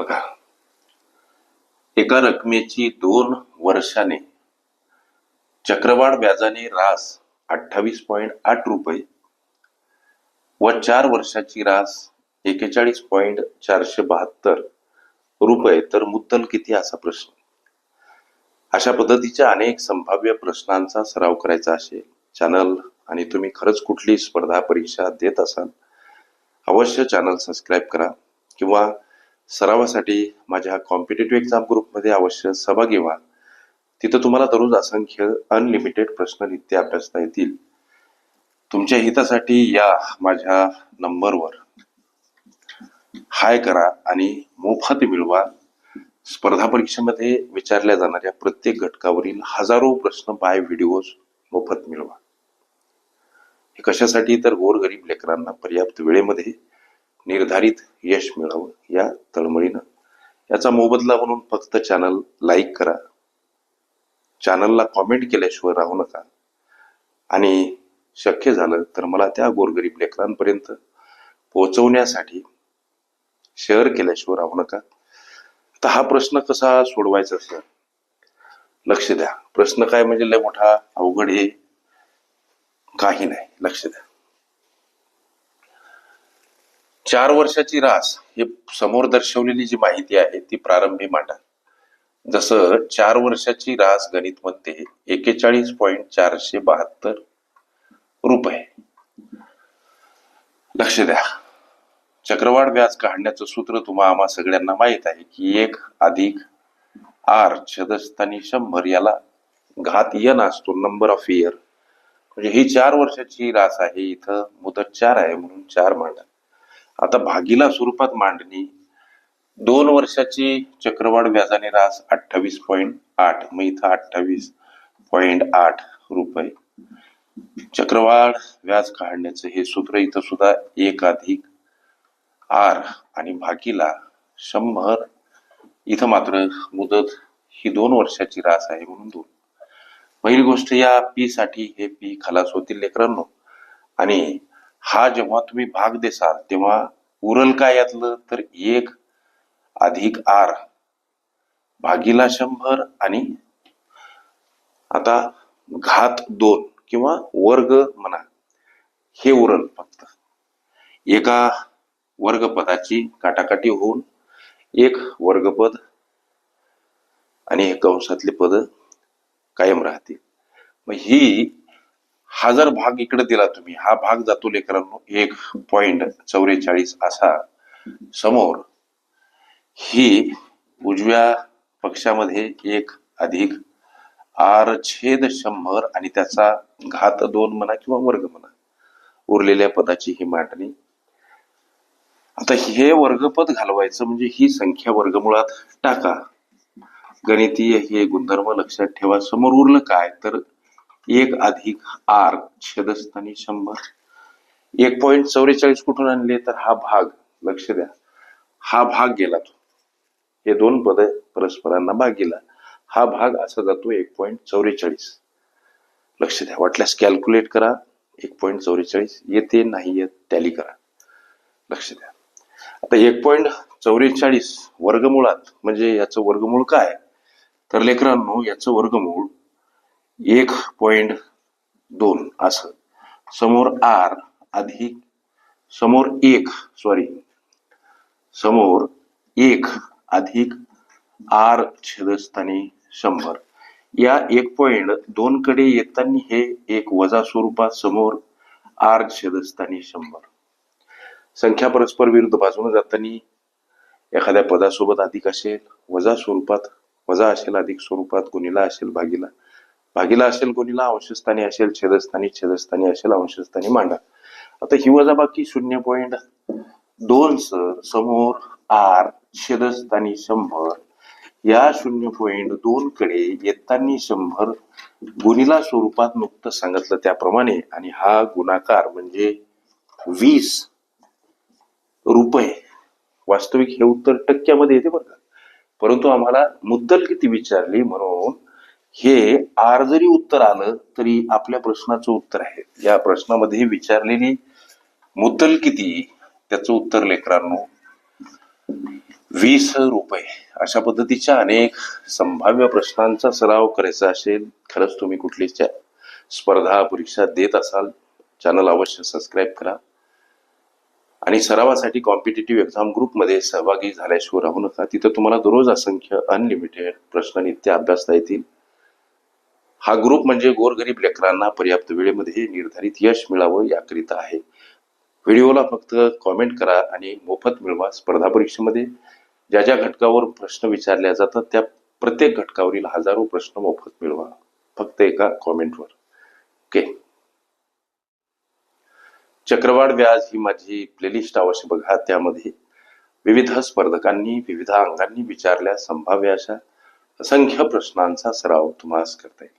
बघा. एका रकमेची दोन वर्षाने चक्रवाढ व्याजाने रास अठ्ठावीस पॉईंट आठ रुपये व चार वर्षाची रास एकेचाळीस पॉइंट चारशे बहात्तर रुपये. तर मुद्दल किती असा प्रश्न. अशा पद्धतीच्या अनेक संभाव्य प्रश्नांचा सराव करायचा असेल चॅनल आणि तुम्ही खरंच कुठली स्पर्धा परीक्षा देत असाल अवश्य चॅनल सबस्क्राईब करा किंवा सरावासाठी माझ्या कॉम्पिटेटिव्ह एक्झाम ग्रुपमध्ये अवश्य सहभागी व्हा. तिथं तुम्हाला दररोज असंख्य अनलिमिटेड प्रश्न नित्य अभ्यासता येतील. तुमच्या हितासाठी या माझ्या नंबरवर. हाय करा आणि मोफत मिळवा. स्पर्धा परीक्षेमध्ये विचारल्या जाणाऱ्या प्रत्येक घटकावरील हजारो प्रश्न बाय व्हिडिओज मोफत मिळवा. हे कशासाठी? तर गोरगरीब लेकरांना पर्याप्त वेळेमध्ये निर्धारित यश मिळावं या तळमळीनं. याचा मोबदला म्हणून फक्त चॅनल लाईक करा. चॅनलला कॉमेंट केल्याशिवाय राहू नका. आणि शक्य झालं तर मला त्या गोरगरीब लेकरांपर्यंत पोहोचवण्यासाठी शेअर केल्याशिवाय राहू नका. तर हा प्रश्न कसा सोडवायचा सर लक्ष द्या. प्रश्न काय म्हणजे लय मोठा अवघड हे काही नाही. लक्ष द्या. चार वर्षाची रास हे समोर दर्शवलेली जी माहिती आहे ती प्रारंभी मांडा. जसं चार वर्षाची रास गणित म्हणते एकेचाळीस पॉईंट चारशे बहात्तर रुपये. लक्ष द्या. चक्रवाढ व्याज काढण्याचं सूत्र तुम्हा आम्हा सगळ्यांना माहीत आहे की एक अधिक आर छदस्थानी शंभर याला घात यन असतो नंबर ऑफ इयर म्हणजे ही चार वर्षाची रास आहे इथं मुदत चार आहे म्हणून चार मांडा. आता भागीला स्वरूपात मांडणी. दोन वर्षाची चक्रवाढ व्याजाने रास अठ्ठावीस पॉईंट आठ. मग इथं अठ्ठावीस पॉईंट आठ रुपये. चक्रवाढ व्याज काढण्याचं हे सूत्र इथं सुद्धा एक अधिक आर आणि भागीला शंभर. इथं मात्र मुदत ही दोन वर्षाची रास आहे म्हणून दोन. पहिली गोष्ट या पी साठी हे पी खलास होतील लेकरांनो. आणि हा जेव्हा तुम्ही भाग देसाल तेव्हा उरल काय यातलं तर एक अधिक आर. भागीला शंभर आणि आता घात दोन किंवा वर्ग म्हणा हे उरल फक्त. एका वर्गपदाची काटाकाटी होऊन एक वर्गपद आणि एक कंसातले पद कायम राहतील. मग ही हा जर भाग इकडे दिला तुम्ही हा भाग जातो लेकरांनो एक पॉइंट चौवेचाळीस असा. समोर ही उजव्या पक्षामध्ये एक अधिक आर छेद शंभर आणि त्याचा घात दोन म्हणा किंवा वर्ग म्हणा उरलेल्या पदाची ही मांडणी. आता हे वर्गपद घालवायचं म्हणजे ही संख्या वर्गमुळात टाका. गणितीय हे गुणधर्म लक्षात ठेवा. समोर उरलं काय? तर एक अधिक आर छेदस्थानी शंभर. एक पॉइंट चौवेचाळीस कुठून आणले तर हा भाग लक्ष द्या. हा भाग गेला तो. हे दोन पद परस्परांना भाग गेला हा भाग असा जातो एक पॉइंट चौवेचाळीस. लक्ष द्या. वाटल्यास कॅल्क्युलेट करा. एक पॉइंट चौवेचाळीस येते नाही येत टॅली करा. लक्ष द्या. आता एक पॉइंट चौवेचाळीस वर्गमुळात म्हणजे याचं वर्गमूळ काय? तर लेकरांनो याचं वर्गमूळ एक पॉइंट दोन असं. समोर आर अधिक समोर एक सॉरी समोर एक अधिक आर छेदस्थानी शंभर. या एक पॉइंट दोन कडे येताना हे एक वजा स्वरूपात समोर आर छेदस्थानी शंभर. संख्या परस्पर विरुद्ध बाजूने जाताना एखाद्या पदासोबत अधिक असेल वजा स्वरूपात वजा असेल अधिक स्वरूपात गुणिला असेल भागीला भागीला असेल गुणिला अंशस्थानी असेल छेदस्थानी छेदस्थानी असेल अंशस्थानी मांडा. आता ही वजाबाकी शून्य पॉईंट दोन सर समोर आर छेदस्थानी शंभर. या शून्य पॉईंट दोन कडे येतानी शंभर गुणीला स्वरूपात नुकतं सांगितलं त्याप्रमाणे आणि हा गुणाकार म्हणजे वीस रुपये. वास्तविक हे उत्तर टक्क्यामध्ये येते बरं का. परंतु आम्हाला मुद्दल किती विचारली म्हणून हे आर जरी उत्तर आलं तरी आपल्या प्रश्नाचं उत्तर आहे. या प्रश्नामध्ये विचारलेली मुद्दल किती? त्याचं उत्तर लेकरांनो वीस रुपये. अशा पद्धतीच्या अनेक संभाव्य प्रश्नांचा सराव करायचा असेल खरंच तुम्ही कुठलीच्या स्पर्धा परीक्षा देत असाल चॅनल अवश्य सबस्क्राईब करा. आणि सरावासाठी कॉम्पिटेटिव्ह एक्झाम ग्रुपमध्ये सहभागी झाल्याशिवाय राहू नका. तिथं तुम्हाला दररोज असंख्य अनलिमिटेड प्रश्न नित्य अभ्यासता येतील. हा ग्रुप म्हणजे गोरगरीब लेकरांना पर्याप्त वेळेमध्ये निर्धारित यश मिळावं याकरिता आहे. व्हिडिओला फक्त कॉमेंट करा आणि मोफत मिळवा स्पर्धा परीक्षेमध्ये. ज्या ज्या घटकावर प्रश्न विचारल्या जातात त्या प्रत्येक घटकावरील हजारो प्रश्न मोफत मिळवा. फक्त एका कॉमेंटवर ओके चक्रवाढ व्याज ही माझी प्लेलिस्ट अवश्य बघा. त्यामध्ये विविध स्पर्धकांनी विविध अंगांनी विचारल्या संभाव्य अशा असंख्य प्रश्नांचा सराव तुम्हाला करता येईल.